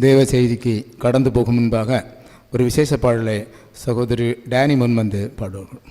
தேவ செய்திக்கு கடந்து போகும் முன்பாக ஒரு விசேஷ பாடலை சகோதரி டேனி முன்வந்து பாடுவார்கள்.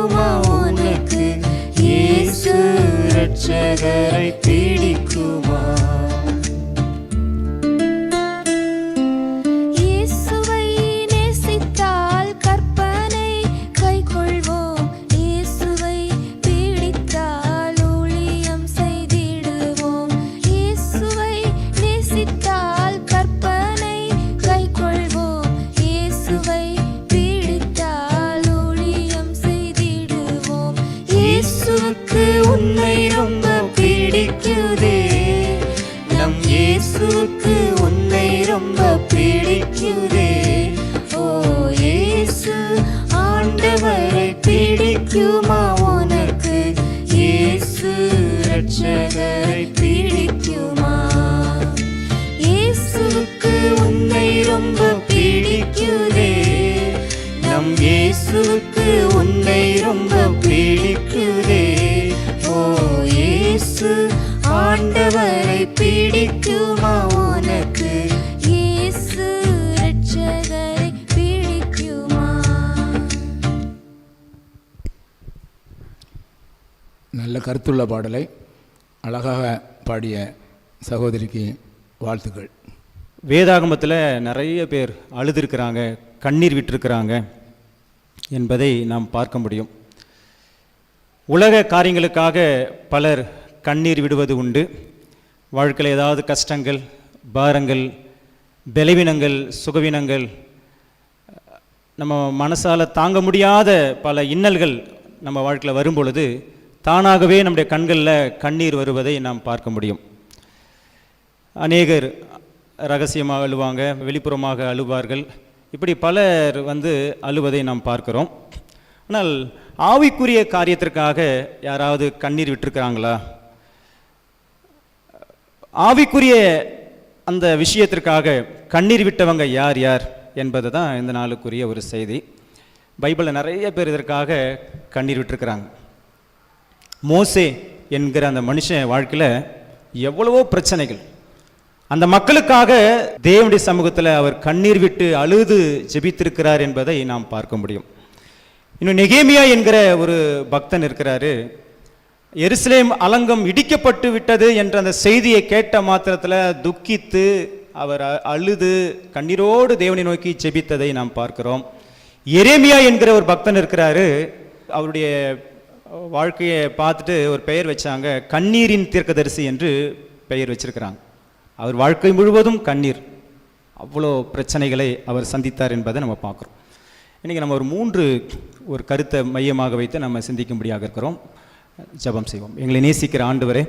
பிடிக்குமா உனக்கு? இயேசு ரட்சகரை பிடிக்குமா? ரொம்ப பிடிக்குதே. ஓ ஏசு ஆண்டவரை பிடிக்குமா உனக்கு? ஏசு ரட்சகரை பிடிக்குமா? ஏசுக்கு உன்னை ரொம்ப பிடிக்குதே. நம் ஏசுக்கு உன்னை ரொம்ப நல்ல கருத்துள்ள பாடலை அழகாக பாடிய சகோதரிக்கு வாழ்த்துக்கள். வேதாகமத்தில் நிறைய பேர் அழுதுருக்கிறாங்க கண்ணீர் விட்டிருக்கிறாங்க என்பதை நாம் பார்க்க முடியும். உலக காரியங்களுக்காக பலர் கண்ணீர் விடுவது உண்டு. வாழ்க்கையில் ஏதாவது கஷ்டங்கள் பாரங்கள் பலவீனங்கள் சுகவீனங்கள் நம்ம மனசால் தாங்க முடியாத பல இன்னல்கள் நம்ம வாழ்க்கையில் வரும் பொழுது தானாகவே நம்முடைய கண்களில் கண்ணீர் வருவதை நாம் பார்க்க முடியும். அநேகர் ரகசியமாக அழுவாங்க வெளிப்புறமாக அழுவார்கள். இப்படி பலர் வந்து அழுவதை நாம் பார்க்கிறோம். ஆனால் ஆவிக்குரிய காரியத்திற்காக யாராவது கண்ணீர் விட்டுருக்கிறாங்களா? ஆவிக்குரிய அந்த விஷயத்திற்காக கண்ணீர் விட்டவங்க யார் யார் என்பது தான் இந்த நாளுக்குரிய ஒரு செய்தி. பைபிளில் நிறைய பேர் இதற்காக கண்ணீர் விட்டுருக்கிறாங்க. மோசே என்கிற அந்த மனுஷன் வாழ்க்கையில் எவ்வளவோ பிரச்சனைகள். அந்த மக்களுக்காக தேவனுடைய சமூகத்தில் அவர் கண்ணீர் விட்டு அழுது ஜெபித்திருக்கிறார் என்பதை நாம் பார்க்க முடியும். இன்னும் நெகேமியா என்கிற ஒரு பக்தன் இருக்கிறாரு. எருசலேம் அலங்கம் இடிக்கப்பட்டு விட்டது என்ற அந்த செய்தியை கேட்ட மாத்திரத்தில் துக்கித்து அவர் அ- அழுது கண்ணீரோடு தேவனை நோக்கி ஜெபித்ததை நாம் பார்க்கிறோம். எரேமியா என்கிற ஒரு பக்தன் இருக்கிறாரு. அவருடைய வாழ்க்கையை பார்த்துட்டு ஒரு பெயர் வச்சாங்க கண்ணீரின் தீர்க்கதரிசி என்று பெயர் வச்சிருக்கிறாங்க. அவர் வாழ்க்கை முழுவதும் கண்ணீர். அவ்வளோ பிரச்சனைகளை அவர் சந்தித்தார் என்பதை நம்ம பார்க்குறோம். இன்றைக்கி நம்ம ஒரு மூன்று ஒரு கருத்தை மையமாக வைத்து நம்ம சிந்திக்கும்படியாக இருக்கிறோம். ஜெபம் செய்வோம். எங்களை நேசிக்கிற ஆண்டவரே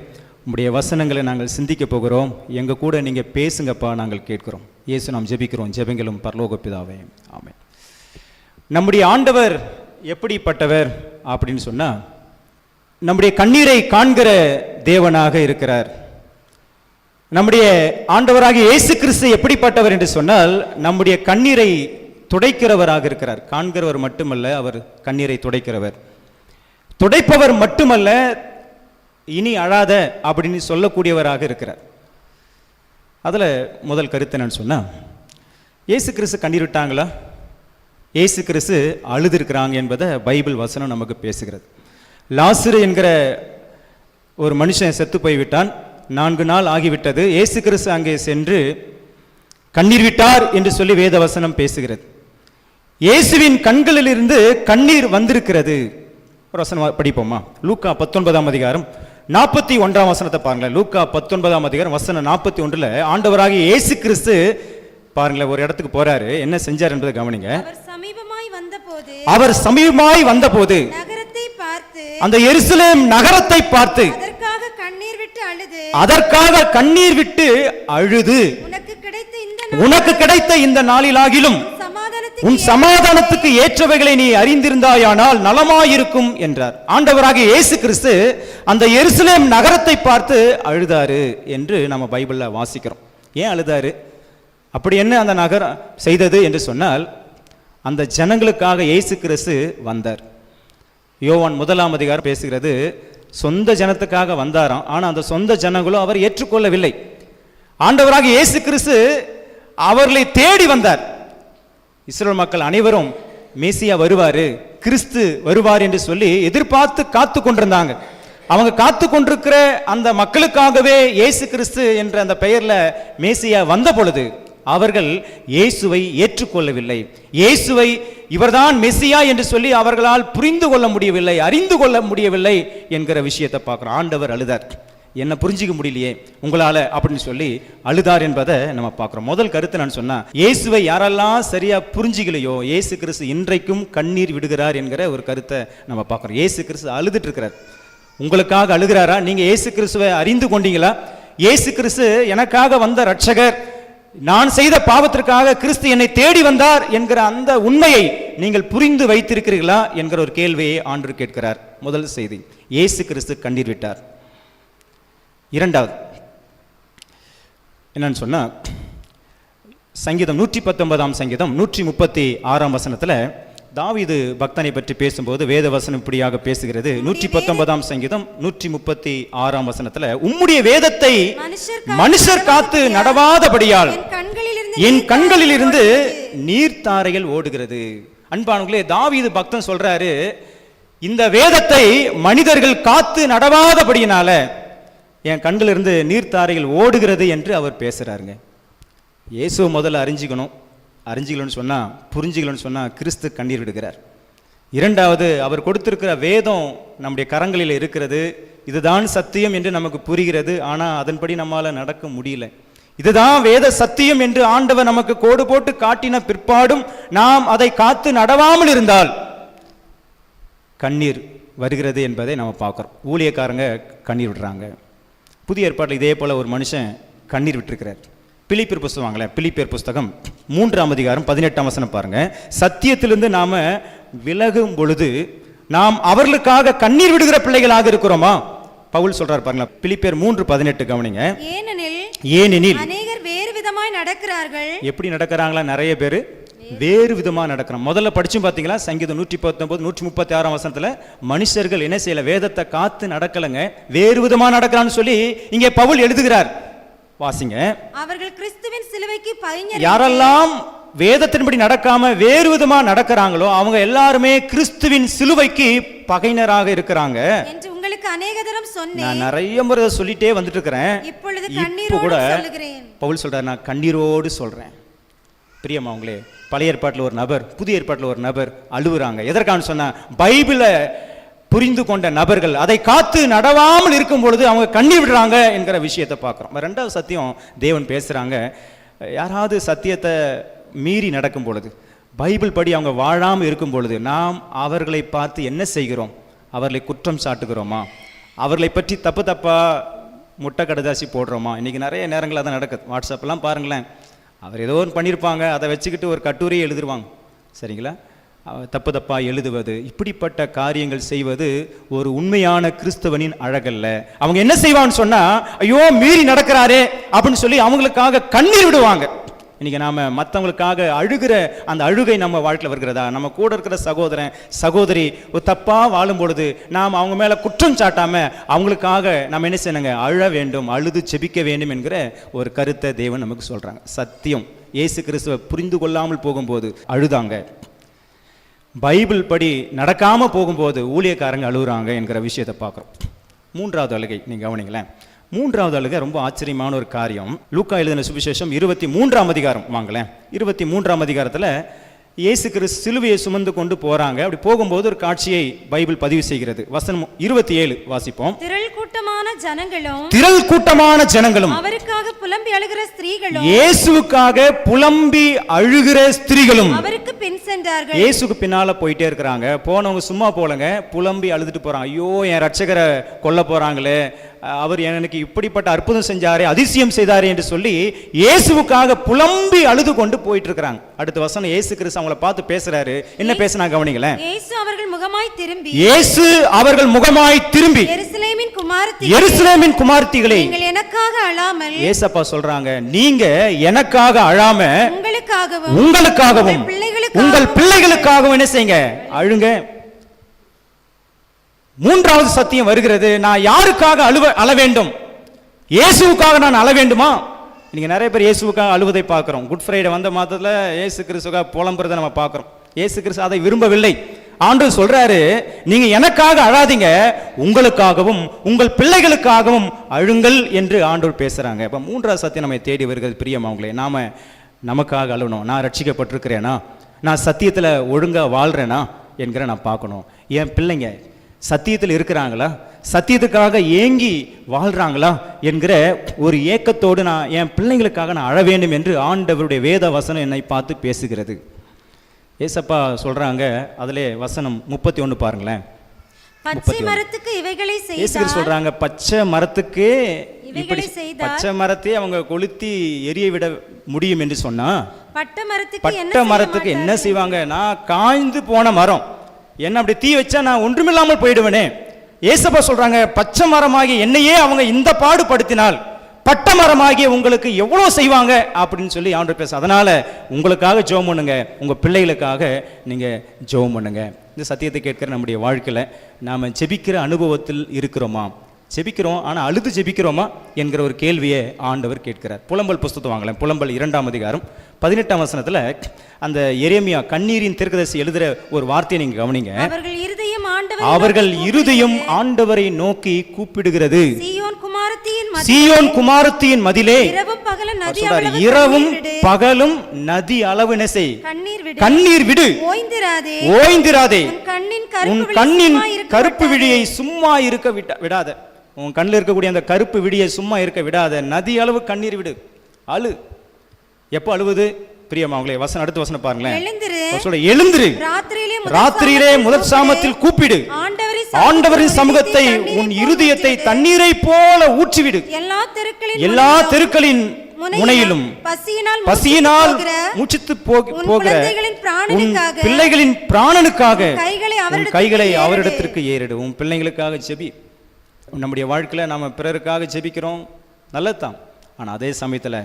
உங்களுடைய வசனங்களை நாங்கள் சிந்திக்க போகிறோம். எங்கள் கூட நீங்கள் பேசுங்கப்பா நாங்கள் கேட்கிறோம். இயேசு நாம் ஜெபிக்கிறோம். ஜெபங்களும் பரலோகப்பிதாவே ஆமே நம்முடைய ஆண்டவர் எப்படிப்பட்டவர்? அப்படின்னு சொன்னால் நம்முடைய கண்ணீரை காண்கிற தேவனாக இருக்கிறார். நம்முடைய ஆண்டவராக இயேசு கிறிஸ்து எப்படிப்பட்டவர் என்று சொன்னால் நம்முடைய கண்ணீரை துடைக்கிறவராக இருக்கிறார். காண்கிறவர் மட்டுமல்ல அவர் கண்ணீரை துடைக்கிறவர். துடைப்பவர் மட்டுமல்ல இனி அழாத அப்படின்னு சொல்லக்கூடியவராக இருக்கிறார். அதில் முதல் கருத்து என்னன்னு சொன்னால் இயேசு கிறிஸ்து கண்ணீர் விட்டாங்களா? இயேசு கிறிஸ்து அழுதுருக்கிறாங்க என்பதை பைபிள் வசனம் நமக்கு பேசுகிறது. லாசுரு என்கிற ஒரு மனுஷன் செத்து போய்விட்டான். நான்கு நாள் ஆகிவிட்டது. இயேசு கிறிஸ்து அங்கே சென்று கண்ணீர் விட்டார் என்று சொல்லி வேத வசனம் பேசுகிறது. இயேசுவின் கண்களிலிருந்து கண்ணீர் வந்திருக்கிறது. ஒரு வசனம் படிப்போமா? லூக்கா பத்தொன்பதாம் அதிகாரம் நாற்பத்தி ஒன்றாம் வசனத்தை பாருங்களேன். லூக்கா பத்தொன்பதாம் அதிகாரம் வசனம் நாற்பத்தி ஒன்றில் ஆண்டவராகி இயேசு கிறிஸ்து பாருங்களேன் ஒரு இடத்துக்கு போறாரு. என்ன செஞ்சார் என்பதை கவனிங்க. அவர் சமீபமாய் வந்தபோது அந்த எருசலேம் நகரத்தை பார்த்து அதற்காக கண்ணீர் விட்டு அழுது. உனக்கு கிடைத்த இந்த நாளிலாகிலும் உன் சமாதானத்துக்கு ஏற்றவைகளை நீ அறிந்திருந்தாயானால் நலமாயிருக்கும் என்றார். ஆண்டவராகிய இயேசு கிறிஸ்து அந்த எருசலேம் நகரத்தை பார்த்து அழுதாரு என்று நம்ம பைபிள்ல வாசிக்கிறோம். ஏன் அழுதாரு? அப்படி என்ன அந்த நகரம் செய்தது என்று சொன்னால் அந்த ஜனங்களுக்காக இயேசு கிறிஸ்து வந்தார். யோவான் முதலாம் அதிகாரம் பேசுகிறது சொந்த ஜனத்துக்காக வந்தாராம் ஆனால் அந்த சொந்த ஜனங்களும் அவர் ஏற்றுக்கொள்ளவில்லை. ஆண்டவராக இயேசு கிறிஸ்து அவர்களை தேடி வந்தார். இஸ்ரோ மக்கள் அனைவரும் மேசியா வருவார் கிறிஸ்து வருவார் என்று சொல்லி எதிர்பார்த்து காத்து கொண்டிருந்தாங்க. அவங்க காத்து கொண்டிருக்கிற அந்த மக்களுக்காகவே இயேசு கிறிஸ்து என்ற அந்த பெயரில் மேசியா வந்த பொழுது அவர்கள் இயேசுவை ஏற்றுக்கொள்ளவில்லை. இயேசுவை இவர்தான் மெஸ்ஸியா என்று சொல்லி அவர்களால் புரிந்து கொள்ள முடியவில்லை அறிந்து கொள்ள முடியவில்லை என்கிற விஷயத்தை பார்க்குறோம். ஆண்டவர் அழுதார். என்ன புரிஞ்சிக்க முடியலையே? உங்களால அப்படின்னு சொல்லி அழுதார் என்பதை நம்ம பார்க்குறோம். முதல் கருத்து நான் சொன்னால் இயேசுவை யாரெல்லாம் சரியா புரிஞ்சிக்கலையோ இயேசு கிறிஸ்து இன்றைக்கும் கண்ணீர் விடுகிறார் என்கிற ஒரு கருத்தை நம்ம பார்க்குறோம். இயேசு கிறிஸ்து அழுதுட்டு இருக்கிறார். உங்களுக்காக அழுகிறாரா? நீங்க இயேசு கிறிஸ்துவை அறிந்து கொண்டீங்களா? இயேசு கிறிஸ்து எனக்காக வந்த ரட்சகர் நான் செய்த பாவத்திற்காக கிறிஸ்து என்னை தேடி வந்தார் என்கிற அந்த உண்மையை நீங்கள் புரிந்து வைத்திருக்கிறீர்களா என்கிற ஒரு கேள்வியை ஆண்டு கேட்கிறார். முதல் செய்தி இயேசு கிறிஸ்து கண்ணீர் விட்டார். இரண்டாவது என்னன்னு சொன்னா சங்கீதம் நூற்றி பத்தொன்பதாம் சங்கீதம் நூற்றி முப்பத்தி ஆறாம் வசனத்தில் தாவீது பக்தனை பற்றி பேசும்போது வேத வசனம் இப்படியாக பேசுகிறது. நூற்றி பத்தொன்பதாம் சங்கீதம் நூற்றி முப்பத்தி ஆறாம் வசனத்துல உம்முடைய வேதத்தை மனுஷர் காத்து நடவாதபடியால் என் நீர் கண்களிலிருந்து நீர்த்தாரைகள் ஓடுகிறது. அன்பானவர்களே தாவீது பக்தன் சொல்றாரு இந்த வேதத்தை மனிதர்கள் காத்து நடவாதபடியினால என் கண்களிலிருந்து நீர்த்தாரைகள் ஓடுகிறது என்று அவர் பேசுறாருங்க. இயேசுவை முதல்ல அறிஞ்சிக்கணும். அறிஞ்சிக்கலன்னு சொன்னால் புரிஞ்சிக்கலன்னு சொன்னால் கிறிஸ்து கண்ணீர் விடுகிறார். இரண்டாவது அவர் கொடுத்திருக்கிற வேதம் நம்முடைய கரங்களில் இருக்கிறது. இதுதான் சத்தியம் என்று நமக்கு புரிகிறது. ஆனால் அதன்படி நம்மால் நடக்க முடியல. இதுதான் வேத சத்தியம் என்று ஆண்டவர் நமக்கு கோடு போட்டு காட்டின பிற்பாடும் நாம் அதை காத்து நடவாமல் இருந்தால் கண்ணீர் வருகிறது என்பதை நம்ம பார்க்குறோம். ஊழியக்காரங்க கண்ணீர் விடுறாங்க. புதிய ஏற்பாட்டில் இதே போல் ஒரு மனுஷன் கண்ணீர் விட்டுருக்கிறார். பிலிப்பியர் புஸ்தகம் வாங்களேன் பிலிப்பியர் புஸ்தகம் மூன்றாம் அதிகாரம் பதினெட்டாம் வசனம் பாருங்க. சத்தியத்திலிருந்து நாம விலகும் பொழுது நாம் அவர்களுக்காக கண்ணீர் விடுகிற பிள்ளைகளாக இருக்கிறோமா? பவுல் சொல்றாரு பாருங்களேன் பிலிப்பியர் மூன்று பதினெட்டு கவனிங்க. ஏனெனில் ஏனெனில் அநேகர் வேறு விதமாய் நடக்கிறார்கள். எப்படி நடக்கிறாங்களா? நிறைய பேர் வேறு விதமாக நடக்கிறோம் முதல்ல படிச்சும் பார்த்தீங்களா சங்கீதம் நூற்றி பத்தொன்பது நூற்றி முப்பத்தி ஆறாம் வசனத்தில் மனுஷர்கள் என்ன செய்யல? வேதத்தை காத்து நடக்கலைங்க. வேறு விதமாக நடக்கிறான்னு சொல்லி இங்கே பவுல் எழுதுகிறார். வாசிங்க. அவர்கள் கிறிஸ்துவின் சிலுவைக்கு பைஞர் யாரெல்லாம் வேதத்தின்படி நடக்காம வேறு விதமா நடக்கிறாங்களோ அவங்க எல்லாருமே கிறிஸ்துவின் சிலுவைக்கு பகைஞராக இருக்கிறாங்க. என்று உங்களுக்கு அநேக தரம் சொன்னேன். நான் நிறைய முறை சொல்லிட்டே வந்துட்டு இருக்கிறேன் இப்பொழுது இப்போ கண்ணீரோடு கூட சொல்லுகிறேன். பவுல் சொல்றாரு நான் கண்ணீரோடு சொல்றேன். பிரியமாவங்களே பழைய ஏற்பாட்டில் ஒரு நபர் புதிய ஏற்பாட்டில் ஒரு நபர் அழுகுறாங்க எதற்கான சொன்னா பைபிளை புரிந்து கொண்ட நபர்கள் அதை காத்து நடவாமல் இருக்கும் பொழுது அவங்க கண்ணி விடுறாங்க என்கிற விஷயத்தை பார்க்குறோம். ரெண்டாவது சத்தியம் தேவன் பேசுகிறாங்க யாராவது சத்தியத்தை மீறி நடக்கும் பொழுது பைபிள் படி அவங்க வாழாமல் இருக்கும் பொழுது நாம் அவர்களை பார்த்து என்ன செய்கிறோம்? அவர்களை குற்றம் சாட்டுகிறோமா? அவர்களை பற்றி தப்பு தப்பாக முட்டை கடுதாசி போடுறோமா? இன்றைக்கி நிறைய நேரங்களில் தான் நடக்குது. வாட்ஸ்அப்லாம் பாருங்களேன் அவர் ஏதோ ஒன்று பண்ணியிருப்பாங்க அதை வச்சுக்கிட்டு ஒரு கட்டுரையை எழுதிருவாங்க. சரிங்களா? தப்பு தப்பா எழுதுவது இப்படிப்பட்ட காரியங்கள் செய்வது ஒரு உண்மையான கிறிஸ்தவனின் அழகல்ல. அவங்க என்ன செய்வான்னு சொன்னால் ஐயோ மீறி நடக்கிறாரே அப்படின்னு சொல்லி அவங்களுக்காக கண்ணீர் விடுவாங்க. இன்னைக்கு நாம மற்றவங்களுக்காக அழுகிற அந்த அழுகை நம்ம வாழ்க்கையில் வருகிறதா? நம்ம கூட இருக்கிற சகோதரன் சகோதரி ஒரு தப்பா வாழும் பொழுது நாம் அவங்க மேல குற்றம் சாட்டாம அவங்களுக்காக நம்ம என்ன செய்யணுங்க? அழ வேண்டும் அழுது செபிக்க வேண்டும் என்கிற ஒரு கருத்தை தேவன் நமக்கு சொல்றாங்க. சத்தியம். இயேசு கிறிஸ்துவை புரிந்து கொள்ளாமல் போகும்போது அழுதாங்க. பைபிள் படி நடக்காமல் போகும்போது ஊழியக்காரங்க அழுகுறாங்க என்கிற விஷயத்தை பார்க்குறோம். மூன்றாவது அழுகை நீங்கள் கவனிங்களேன். மூன்றாவது அழுகை ரொம்ப ஆச்சரியமான ஒரு காரியம். லூக்கா எழுதின சுவிசேஷம் இருபத்தி மூன்றாம் அதிகாரம். வாங்களேன். இருபத்தி மூன்றாம் அதிகாரத்தில் இயேசு கிறிஸ்து சிலுவையை சுமந்து கொண்டு போறாங்க. அப்படி போகும்போது ஒரு காட்சியை பைபிள் பதிவு செய்கிறது. வசனம் இருபத்தி ஏழு வாசிப்போம். திரள் கூட்டமான ஜனங்களும் திரள் கூட்டமான ஜனங்களும் அவருக்காக புலம்பி அழுகிற ஸ்திரீகளும் இயேசுவுக்காக புலம்பி அழுகிற ஸ்திரீகளும் அவருக்கு பின் சென்றார்கள். இயேசுக்கு பின்னால போயிட்டே இருக்கிறாங்க. போனவங்க சும்மா போலங்க புலம்பி அழுதுட்டு போறாங்க. ஐயோ என் ரட்சகரை கொல்ல போறாங்களே. அவர் எனக்கு இப்படிப்பட்ட அற்புதம் செஞ்சாரே அதிசயம் செய்தாரே என்று சொல்லி இயேசுவுக்காக புலம்பி அழுது கொண்டு போயிட்டு இருக்கிறாங்க. அடுத்த வசனம் இயேசு கிறிஸ்து அவங்கள பார்த்து பேசுறாரு. என்ன பேசுனா கவனிங்களேன். இயேசு அவர்கள் முகமாய் திரும்பி இயேசு அவர்கள் முகமாய் திரும்பி எருசலேமின் குமாரத்தி எருசலேமின் குமார்த்திகளே நீங்கள் எனக்காக அழாமல் ஏசப்பா சொல்றாங்க நீங்க எனக்காக அழாம உங்களுக்காகவும் உங்களுக்காகவும் உங்கள் பிள்ளைகளுக்காகவும் என்ன செய்யுங்க? அழுங்க. மூன்றாவது சத்தியம் வருகிறது நான் யாருக்காக அழுவ அழ வேண்டும்? இயேசுவுக்காக நான் அழ வேண்டுமா? நீங்க நிறைய பேர் இயேசுவுக்காக அழுவதை பார்க்கிறோம். குட் ஃப்ரைடே வந்த மாதத்துல இயேசு கிறிஸ்துக்காக புலம்புறதை நம்ம பார்க்கிறோம். இயேசு கிறிஸ்து அதை விரும்பவில்லை. ஆண்டு சொல்றாரு நீங்க எனக்காக அழாதீங்க உங்களுக்காகவும் உங்கள் பிள்ளைகளுக்காகவும் அழுங்கள் என்று ஆண்டோர் பேசுறாங்க. இப்ப மூன்றாவது சத்தியம் நம்மை தேடி வருகிறது பிரியமாவங்களே நாம நமக்காக அழுகணும் நான் ரட்சிக்கப்பட்டிருக்கிறேனா? நான் சத்தியத்துல ஒழுங்கா வாழ்றேனா? என்கிற நான் பார்க்கணும். என் பிள்ளைங்க சத்தியத்தில் இருக்கிறாங்களா? சத்தியத்துக்காக ஏங்கி வாழ்றாங்களா? என்கிற ஒரு ஏக்கத்தோடு நான் என் பிள்ளைங்களுக்காக நான் அழ வேண்டும் என்று ஆண்டவருடைய வேத வசனம் என்னை பார்த்து பேசுகிறது. ஏசப்பா சொல்றாங்க அதிலே வசனம் முப்பத்தி ஒன்று பாருங்களேன் பச்சை மரத்துக்கு இவைகளை செய்தார் சொல்றாங்க பச்சை மரத்துக்கு இவைகளை செய்தார். பச்சை மரத்தை அவங்க கொளுத்தி எரிய விட முடியும் என்று சொன்னா பட்ட மரத்துக்கு என்ன பட்ட மரத்துக்கு என்ன? செய்வாங்க நான் காய்ந்து போன மரம் என்ன அப்படி தீ வச்சா நான் ஒன்றுமில்லாமல் போயிடுவேனே ஏசப்பா சொல்றாங்க பச்சை மரமாகிய என்னையே அவங்க இந்த பாடுபடுத்தினால் பட்டமரமாகிய உங்களுக்கு எவ்வளவு செய்வாங்க அப்படின்னு சொல்லி ஆண்டு பேச அதனால உங்களுக்காக ஜோம் பண்ணுங்க. உங்க பிள்ளைகளுக்காக நீங்க ஜோம் பண்ணுங்க. இந்த சத்தியத்தை கேட்கிற நம்முடைய வாழ்க்கையில நாம ஜெபிக்கிற அனுபவத்தில் இருக்கிறோமா? ஜெபிக்கிறோம் ஆனா அழுது ஜெபிக்கிறோமா என்கிற ஒரு கேள்வியை ஆண்டவர் கேட்கிறார். புலம்பல் புஸ்தத்தை வாங்கலாம். புலம்பல் இரண்டாம் அதிகாரம் பதினெட்டாம் வசனத்துல அந்த எரேமியா கண்ணீரின் தீர்க்கதரிசி எழுதுற ஒரு வார்த்தையை நீங்க கவனிங்க. அவர்கள் இருதயம் ஆண்டவரை நோக்கி கூப்பிடுகிறது. சீயோன் குமாரத்தியின் மதிலே இரவும் பகலும் நதி அளவு இரவும் கண்ணீர் விடு. ஓய்ந்திராதே. உன் கண்ணின் கருப்பு. விழியை சும்மா இருக்க விட்ட விடாத. உன் கண்ணில் இருக்கக்கூடிய அந்த கருப்பு விழியை சும்மா இருக்க விடாத. நதி அளவு கண்ணீர் விடு. அழு. எப்போ அழுவுது? பிரியமாவங்களே வசனம் அடுத்த வசனம் பாருங்களேன். எழுந்திரு. ராத்திரியிலே ராத்திரியிலே சாமத்தில் கூப்பிடு. ஆண்டவரை ஆண்டவரின் சமூகத்தை உன் இருதயத்தை தண்ணீரை போல ஊற்றிவிடு. எல்லா தெருக்களின் முனையிலும், பசியினால் முச்சித்து போகிற பிள்ளைகளின் பிராணனுக்காக கைகளை அவரிடத்திற்கு கைகளை ஏறெடு. உன் பிள்ளைங்களுக்காக ஜெபி. நம்முடைய வாழ்க்கையில நாம பிறருக்காக ஜெபிக்கிறோம். நல்லதுதான். ஆனா அதே சமயத்துல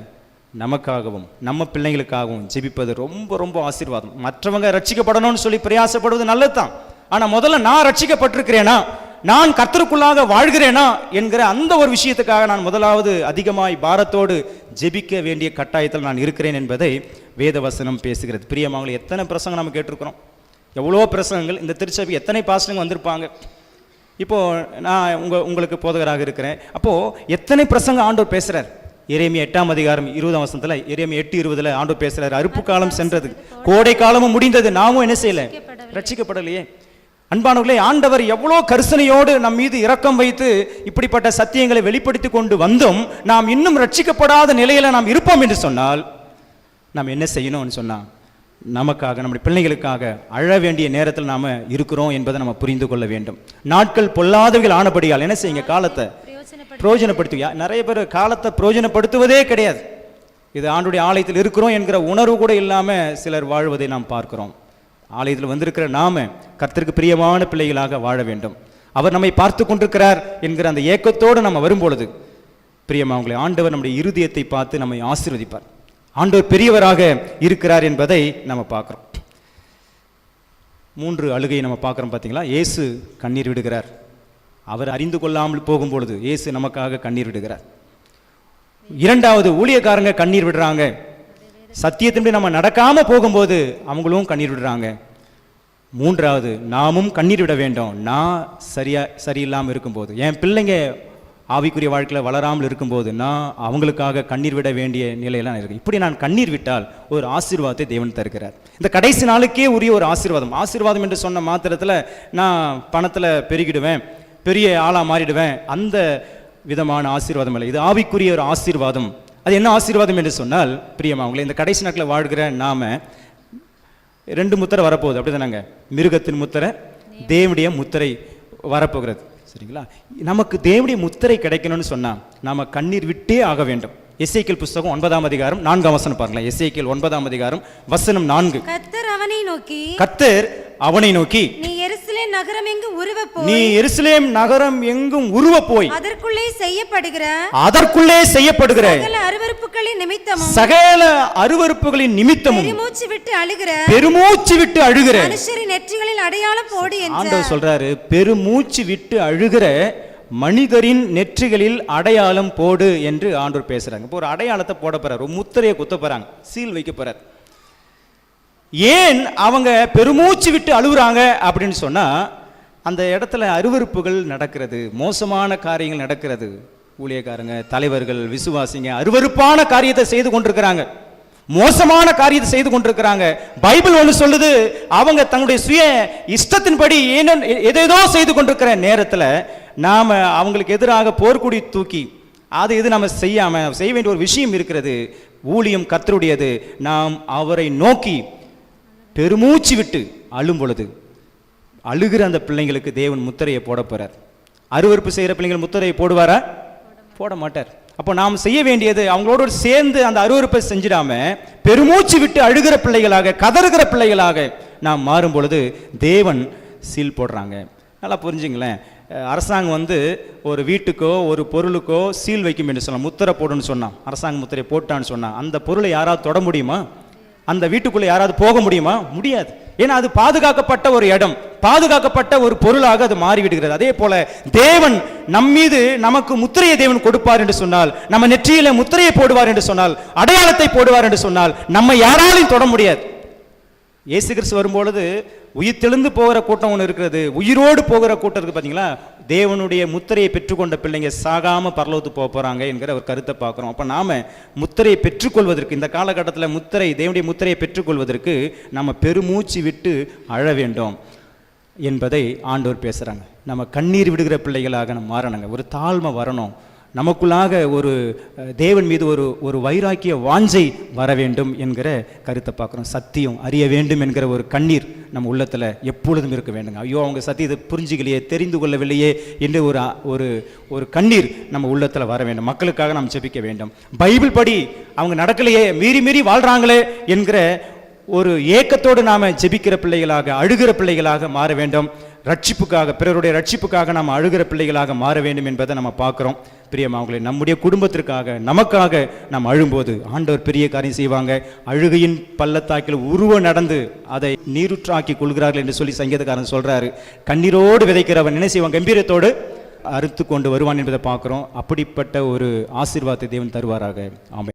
நமக்காகவும் நம்ம பிள்ளைங்களுக்காகவும் ஜெபிப்பது ரொம்ப ரொம்ப ஆசீர்வாதம். மற்றவங்க ரட்சிக்கப்படணும்னு சொல்லி பிரயாசப்படுவது நல்லதுதான். ஆனா முதல்ல நான் ரட்சிக்கப்பட்டிருக்கிறேனா நான் கர்த்தருக்குள்ளாக வாழ்கிறேனா? என்கிற அந்த ஒரு விஷயத்துக்காக நான் முதலாவது அதிகமாய் பாரத்தோடு ஜெபிக்க வேண்டிய கட்டாயத்தில் நான் இருக்கிறேன் என்பதை வேதவசனம் பேசுகிறது. பிரியமாவங்களை எத்தனை பிரசங்கம் நம்ம கேட்டிருக்கிறோம்? எவ்வளோ பிரசங்கங்கள். இந்த திருச்சபை எத்தனை பாசனங்கள் வந்திருப்பாங்க? இப்போது நான் உங்கள் உங்களுக்கு போதகராக இருக்கிறேன். அப்போது எத்தனை பிரசங்க ஆண்டோர் பேசுகிறார் எரேமியா எட்டாம் அதிகாரம் இருபதாம் வசனத்துல எரேமியா எட்டு இருபதுல ஆண்டவர் பேசுறாரு. அறுப்பு காலம் சென்றது. கோடை காலமும் முடிந்தது. நாமும் என்ன செய்யல? ரட்சிக்கப்படலையே. அன்பானவர்களே ஆண்டவர் எவ்வளோ கரிசனையோடு நம் மீது இரக்கம் வைத்து இப்படிப்பட்ட சத்தியங்களை வெளிப்படுத்தி கொண்டு வந்தும் நாம் இன்னும் ரட்சிக்கப்படாத நிலையில நாம் இருப்போம் என்று சொன்னால் நாம் என்ன செய்யணும்னு சொன்னா நமக்காக நம்முடைய பிள்ளைகளுக்காக அழ வேண்டிய நேரத்தில் நாம இருக்கிறோம் என்பதை நம்ம புரிந்து கொள்ள வேண்டும். நாட்கள் பொல்லாதவைகள் ஆனபடியால் என்ன செய்யுங்க? காலத்தை பிரயோஜனப்படுத்துவியா? நிறைய பேர் காலத்தை பிரயோஜனப்படுத்துவதே கிடையாது. இது ஆண்டுடைய ஆலயத்தில் இருக்கிறோம் என்கிற உணர்வு கூட இல்லாமல் சிலர் வாழ்வதை நாம் பார்க்கிறோம். ஆலயத்தில் வந்திருக்கிற நாம கர்த்தருக்கு பிரியமான பிள்ளைகளாக வாழ வேண்டும். அவர் நம்மை பார்த்து கொண்டிருக்கிறார் என்கிற அந்த ஏக்கத்தோடு நம்ம வரும்பொழுது பிரியமானவர்களே ஆண்டவர் நம்முடைய இருதயத்தை பார்த்து நம்மை ஆசீர்வதிப்பார். ஆண்டவர் பெரியவராக இருக்கிறார் என்பதை நம்ம பார்க்குறோம். மூன்று அழுகையை நம்ம பார்க்குறோம் பார்த்தீங்களா? இயேசு கண்ணீர் விடுகிறார். அவர் அறிந்து கொள்ளாமல் போகும் பொழுது இயேசு நமக்காக கண்ணீர் விடுகிறார். இரண்டாவது ஊழியக்காரங்க கண்ணீர் விடுறாங்க. சத்தியத்தின்படி நம்ம நடக்காம போகும்போது அவங்களும் கண்ணீர் விடுறாங்க. மூன்றாவது நாமும் கண்ணீர் விட வேண்டும். நான் சரியா சரியில்லாமல் இருக்கும்போது என் பிள்ளைங்க ஆவிக்குரிய வாழ்க்கையில் வளராமல் இருக்கும்போது நான் அவங்களுக்காக கண்ணீர் விட வேண்டிய நிலையெல்லாம் இருக்கு. இப்படி நான் கண்ணீர் விட்டால் ஒரு ஆசீர்வாதத்தை தேவன் தருகிறார். இந்த கடைசி நாளுக்கே உரிய ஒரு ஆசீர்வாதம். ஆசீர்வாதம் என்று சொன்ன மாத்திரத்தில் நான் பணத்தில் பெருகிடுவேன். பெரிய ஆளா மாறிடுவேன். அந்த விதமான ஆசீர்வாதம் இல்லை. இது ஆவிக்குரிய ஒரு ஆசீர்வாதம். அது என்ன ஆசீர்வாதம் என்று சொன்னால் பிரியமாவங்களே இந்த கடைசி நாட்களில் வாழ்கிற நாம ரெண்டு முத்திரை வரப்போகுது. அப்படிதானங்க மிருகத்தின் முத்திரை தேவனுடைய முத்திரை வரப்போகிறது. சரிங்களா? நமக்கு தேவனுடைய முத்திரை கிடைக்கணும்னு சொன்னா நாம கண்ணீர் விட்டே ஆக வேண்டும். எஸ்ஐக்கியல் புஸ்தகம் ஒன்பதாம் அதிகாரம் நான்காம் வசனம் பாருங்களேன். எஸ்ஐக்கியல் ஒன்பதாம் அதிகாரம் வசனம் நான்கு. கர்த்தர் அவனை நோக்கி கத்தர் அவனை நோக்கி நீ எருசலேம் நகரம் எங்கு உருவ நீ போய் எருசலேம் நகரம் எங்கும் உருவ போய். அதற்குள்ளே செய்யப்படுகிற அதற்குள்ளே செய்யப்படுகிற சகல அருவருப்புகளின் நிமித்தமும் சகல அருவருப்புகளின் நிமித்தமும் பெருமூச்சு விட்டு அழுகிற பெருமூச்சு விட்டு அழுகிற மனுஷரின் நெற்றிகளில் அடையாளம் போடு என்றார் ஆண்டவர் சொல்றாரு பெருமூச்சு விட்டு அழுகிற மனிதரின் நெற்றிகளில் அடையாளம் போடு என்று ஆண்டவர் பேசுறாங்க. இப்போ ஒரு அடையாளத்தை போட போறாரு ஒரு முத்திரையை குத்த போறாங்க சீல் வைக்க போறாரு. ஏன் அவங்க பெருமூச்சு விட்டு அழுகுறாங்க அப்படின்னு சொன்னால் அந்த இடத்துல அருவருப்புகள் நடக்கிறது மோசமான காரியங்கள் நடக்கிறது. ஊழியக்காரங்க தலைவர்கள் விசுவாசிங்க அருவருப்பான காரியத்தை செய்து கொண்டிருக்கிறாங்க. மோசமான காரியத்தை செய்து கொண்டிருக்கிறாங்க. பைபிள் ஒன்று சொல்லுது அவங்க தங்களுடைய சுய இஷ்டத்தின்படி ஏனோ எதேதோ செய்து கொண்டிருக்கிற நேரத்தில் நாம் அவங்களுக்கு எதிராக போர்க்குடி தூக்கி அது இது நம்ம செய்யாமல் செய்ய வேண்டிய ஒரு விஷயம் இருக்கிறது. ஊழியம் கத்தருடையது நாம் அவரை நோக்கி பெருமூச்சு விட்டு அழும் பொழுது அழுகிற அந்த பிள்ளைங்களுக்கு தேவன் முத்திரையை போட போறார். அருவருப்பு செய்கிற பிள்ளைங்கள் முத்திரையை போடுவாரா? போட மாட்டார். அப்போ நாம் செய்ய வேண்டியது அவங்களோடு சேர்ந்து அந்த அருவறுப்பை செஞ்சிடாம பெருமூச்சு விட்டு அழுகிற பிள்ளைகளாக கதறுகிற பிள்ளைகளாக நாம் மாறும் பொழுது தேவன் சீல் போடுறாங்க. நல்லா புரிஞ்சுங்களேன். அரசாங்கம் வந்து ஒரு வீட்டுக்கோ ஒரு பொருளுக்கோ சீல் வைக்கும் என்று சொன்னான். முத்திரை போடுன்னு சொன்னான். அரசாங்க முத்திரை போட்டான்னு சொன்னான். அந்த பொருளை யாராவது தொட முடியுமா? அந்த வீட்டுக்குள்ள யாராவது போக முடியுமா? முடியாது. ஏன்னா அது பாதுகாக்கப்பட்ட ஒரு இடம். பாதுகாக்கப்பட்ட ஒரு பொருளாக அது மாறிவிடுகிறது. அதே போல தேவன் நம் மீது நமக்கு முத்திரையை தேவன் கொடுப்பார் என்று சொன்னால் நம்ம நெற்றியில முத்திரையை போடுவார் என்று சொன்னால் அடையாளத்தை போடுவார் என்று சொன்னால் நம்ம யாராலையும் தொட முடியாது. இயேசு கிறிஸ்து வரும்பொழுது உயிர் தெளிந்து போகிற கூட்டம் ஒன்று இருக்கிறது. உயிரோடு போகிற கூட்டம் இருக்கு பார்த்தீங்களா தேவனுடைய முத்திரையை பெற்றுக்கொண்ட பிள்ளைங்க சாகாமல் பரலோத்து போக போகிறாங்க என்கிற ஒரு கருத்தை பார்க்குறோம். அப்போ நாம் முத்திரையை பெற்றுக்கொள்வதற்கு இந்த காலகட்டத்தில் முத்திரை தேவனுடைய முத்திரையை பெற்றுக்கொள்வதற்கு நம்ம பெருமூச்சு விட்டு அழ வேண்டும் என்பதை ஆண்டோர் பேசுகிறாங்க நம்ம கண்ணீர் விடுகிற பிள்ளைகளாக நம்ம மாறணுங்க. ஒரு தாழ்மை வரணும். நமக்குள்ளாக ஒரு தேவன் மீது ஒரு ஒரு வைராக்கிய வாஞ்சை வர வேண்டும் என்கிற கருத்தை பார்க்குறோம். சத்தியம் அறிய வேண்டும் என்கிற ஒரு கண்ணீர் நம்ம உள்ளத்தில் எப்பொழுதும் இருக்க வேண்டுங்க. ஐயோ அவங்க சத்தியத்தை புரிஞ்சுக்கலையே தெரிந்து கொள்ளவில்லையே என்று ஒரு ஒரு ஒரு கண்ணீர் நம்ம உள்ளத்தில் வர வேண்டும். மக்களுக்காக நாம் ஜெபிக்க வேண்டும். பைபிள் படி அவங்க நடக்கலையே மீறி மீறி வாழ்கிறாங்களே என்கிற ஒரு ஏக்கத்தோடு நாம் ஜெபிக்கிற பிள்ளைகளாக அழுகிற பிள்ளைகளாக மாற வேண்டும். ரட்சிப்புக்காக பிறருடைய ரட்சிப்புக்காக நாம் அழுகிற பிள்ளைகளாக மாற வேண்டும் என்பதை நம்ம பார்க்குறோம். பிரியமாவங்களே நம்முடைய குடும்பத்திற்காக நமக்காக நாம் அழும்போது ஆண்டவர் பெரிய காரியம் செய்வாங்க. அழுகையின் பள்ளத்தாக்கில் உருவ நடந்து அதை நீருற்றாக்கி கொள்கிறார்கள் என்று சொல்லி சங்கீதக்காரன் சொல்கிறாரு கண்ணீரோடு விதைக்கிறவன் என்ன செய்வான்? கம்பீரத்தோடு அறுத்து கொண்டு வருவான் என்பதை பார்க்குறோம். அப்படிப்பட்ட ஒரு ஆசீர்வாதத்தை தேவன் தருவாராக. ஆமை